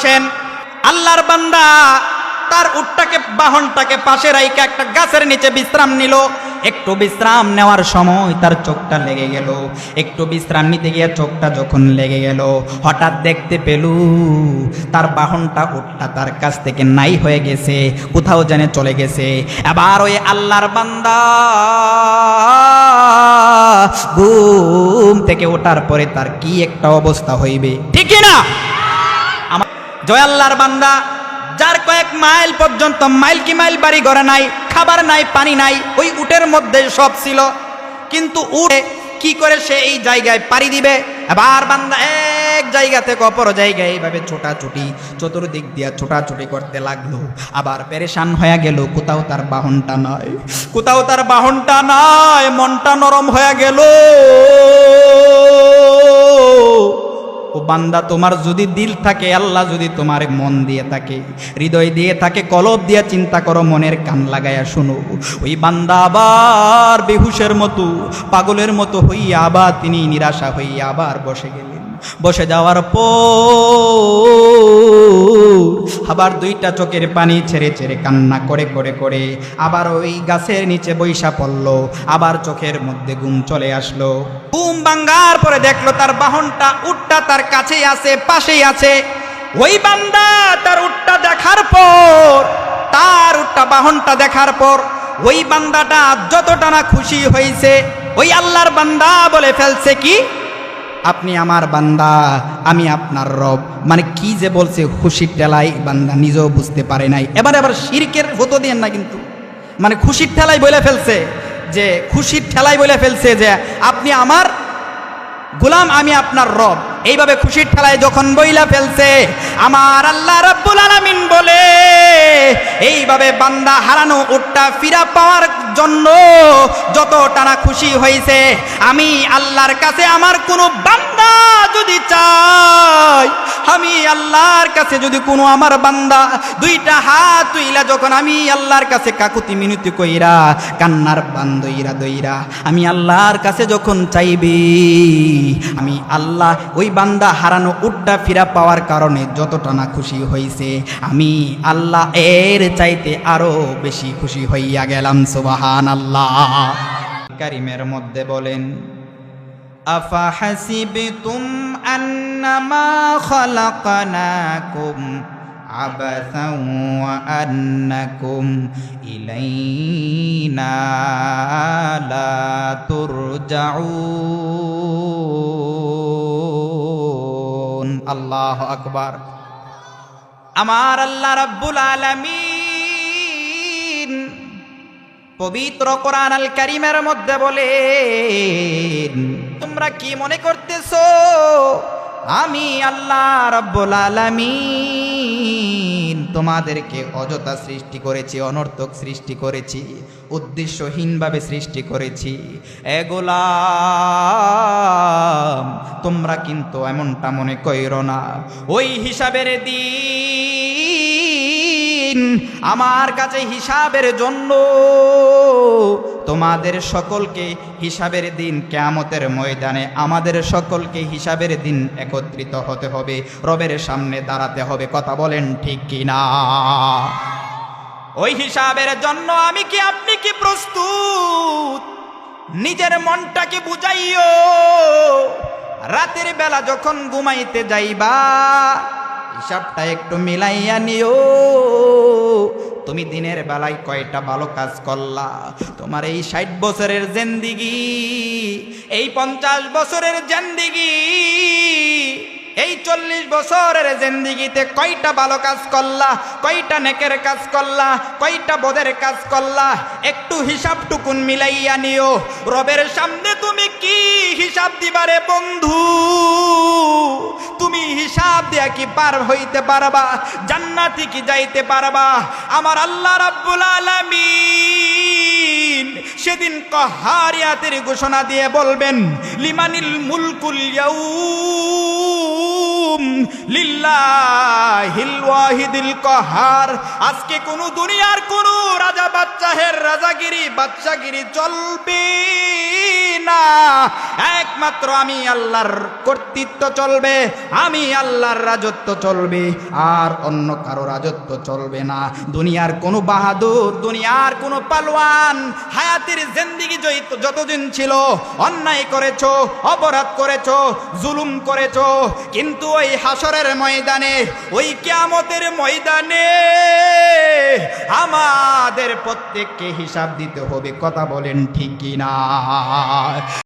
আসেন। আল্লাহর বান্দা তার উটটাকে, বাহনটাকে পাশে রাইকা একটা গাছের নিচে বিশ্রাম নিল। একটু বিশ্রাম নেওয়ার সময় তার চোখটা লেগে গেল। একটু বিশ্রাম নিতে গিয়ে চোখটা যখন লেগে গেল, হঠাৎ দেখতে পেল তার বাহনটা, উটটা তার কাছ থেকে নাই হয়ে গেছে, কোথাও জানে চলে গেছে। এবার ওই আল্লাহর বান্দা ঘুম থেকে ওঠার পরে তার কি একটা অবস্থা হইবে? ঠিকই না? আমার জয় আল্লাহর বান্দা, যার কয়েক মাইল পর্যন্ত মাইল কি মাইল বাড়ি ঘরে নাই, খাবার নাই, পানি নাই, ওই উটের মধ্যে সব ছিল। কিন্তু উঠে কি করে সে এই জায়গায় পাড়ি দিবে? এবার বান্দা এক জায়গা থেকে অপর জায়গায় এইভাবে ছোটাছুটি, চতুর্দিক দিয়া ছোটাছুটি করতে লাগল। আবার পেরেশান হয়ে গেল, কোথাও তার বাহনটা নয় কোথাও তার বাহনটা নয় মনটা নরম হয়ে গেল। ও বান্দা, তোমার যদি দিল থাকে, আল্লাহ যদি তোমার মন দিয়ে থাকে, হৃদয় দিয়ে থাকে, কলব দিয়ে চিন্তা করো, মনের কান লাগাইয়া শুনো। ওই বান্দা আবার বেহুশের মতো, পাগলের মতো হইয়া আবার তিনি নিরাশা হইয়া আবার বসে গেলেন। বসে যাওয়ার পর আবার দুইটা চোখের পানি ছেড়ে ছেড়ে কান্না করে করে করে আবার ওই গাছের নিচে বৈশা পড়ল, আবার চোখের মধ্যে ঘুম চলে আসলো। ঘুম ভাঙ্গার পরে দেখল তার বাহনটা উটটা তার কাছেই আছে, পাশেই আছে। ওই বান্দা তার উটটা দেখার পর, তার উটটা বাহনটা দেখার পর, ওই বান্দাটা যতটা না খুশি হয়েছে, ওই আল্লাহর বান্দা বলে ফেলছে কি? আপনি আমার বান্দা, আমি আপনার রব। মানে কি যে বলছে খুশির ঠেলাই, বান্দা নিজেও বুঝতে পারে নাই। এবার এবার শিরকের হতো দিয়ে না কিন্তু। মানে খুশির ঠেলাই বলে ফেলছে যে, খুশির ঠেলাই বলে ফেলছে যে, আপনি আমার গোলাম, আমি আপনার রব। এইভাবে খুশির ঠেলায় যখন বইলা ফেলছে, আমার আল্লাহ রব্বুল আলামিন বলে বান্দা হারানো উটটা ফিরা পাওয়ার জন্য যত টানা খুশি হয়েছে আমি আল্লাহর কাছে আমার কোনো বান্দা আল্লাহর কাছে যদি কোনো আমার বান্দা দুইটা হাত তুইলা, যখন আমি আল্লাহর কাছে কাকুতি মিনতি কইরা, কান্নার বান্দইরা দইরা আমি আল্লাহর কাছে যখন চাইবি, আমি আল্লাহ ওই বান্দা হারানো উড্ডা ফিরা পাওয়ার কারণে যতটা না খুশি হইছে, আমি আল্লাহ এর চাইতে আরও বেশি খুশি হইয়া গেলাম সুবাহান আল্লাহ কারিমের মধ্যে বলেন, আফা হাসিবে তুম أنما خلقناكم عبثا وأنكم إلينا لا ترجعون الله أكبر আমার আল্লাহ রাব্বুল আলামিন পবিত্র কোরআন আল কারিমের মধ্যে বলেন তোমরা কি মনে করতেছো? আমি আল্লাহ রব্বুল আলামিন তোমাদেরকে অযথা সৃষ্টি করেছি, অনর্থক সৃষ্টি করেছি, উদ্দেশ্যহীনভাবে সৃষ্টি করেছি। এগোলাম তোমরা কিন্তু এমনটা মনে কইরো না। ওই হিসাবের দিন আমার কাছে হিসাবের জন্য। তোমাদের সকলকে হিসাবের দিন কেয়ামতের ময়দানে, আমাদের সকলকে হিসাবের দিন একত্রিত হতে হবে, রবের সামনে দাঁড়াতে হবে, কথা বলেন ঠিক কি না? ওই হিসাবের জন্য আমি কি, আপনি কি প্রস্তুত? নিজের মনটাকে বুঝাইও। রাতের বেলা যখন ঘুমাইতে যাইবা, হিসাবটা একটু মিলাইয়া নিও। তুমি দিনের বেলায় কয়টা ভালো কাজ করলা? তোমার এই ষাট বছরের জেন্দিগি, এই পঞ্চাশ বছরের জেন্দিগি, এই চল্লিশ বছরের জিন্দিগিতে কয়টা ভালো কাজ করলা? কয়টা নেকের কাজ করলা? কয়টা বোধের কাজ করলা? একটু হিসাবটুকুন মিলাইয়া নিও। রবের সামনে তুমি কি হিসাব দিবারে বন্ধু? হিসাব দিয়া কি পার হইতে পারবা? জান্নাতি কি যাইতে পারবা? আমার আল্লাহ রাব্বুল আলামিন সেদিন কহারিয়াতের ঘোষণা দিয়ে বলবেন, লিমানিল মুলকুল ইয়াউম লিল্লাহিল ওয়াহিদিল কাহার। আজকে কোন দুনিয়ার কোন রাজা বাচ্চাহের রাজাগিরি বাচ্চাগিরি চলবে না। একমাত্র আমি আল্লাহর কর্তৃত্ব চলবে, আমি আল্লাহর রাজত্ব চলবে, আর অন্য কারও রাজত্ব চলবে না। দুনিয়ার কোনো বাহাদুর, দুনিয়ার কোনো পালোয়ান হায়াতের জিন্দিগি জয়িত যতদিন ছিল, অন্যায় করেছ, অপরাধ করেছ, জুলুম করেছ, কিন্তু ওই হাসরের ময়দানে, ওই কিয়ামতের ময়দানে আমাদের প্রত্যেককে হিসাব দিতে হবে, কথা বলেন ঠিক কিনা?